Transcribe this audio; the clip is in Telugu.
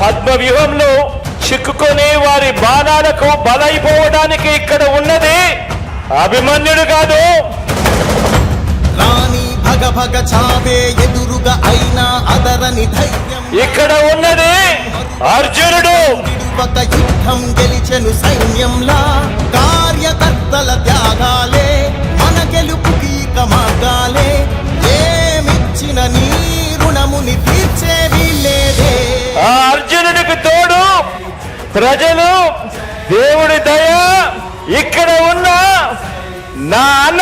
పద్మ వ్యూహంలో చిక్కుకొని వారి బాణాలకు బలైపోవడానికి ఇక్కడ ఉన్నది అభిమన్యుడు కాదు. రాణి భగ భగ చావే ఎదురుగా అయినా అదరని ధైర్యం ఇక్కడ ఉన్నది అర్జునుడు. ఒక యుద్ధం గెలిచెను సైన్యంలా కార్యకర్తల త్యాగాలే ప్రజలు దేవుడి దయ ఇక్కడ ఉన్న నా అన్న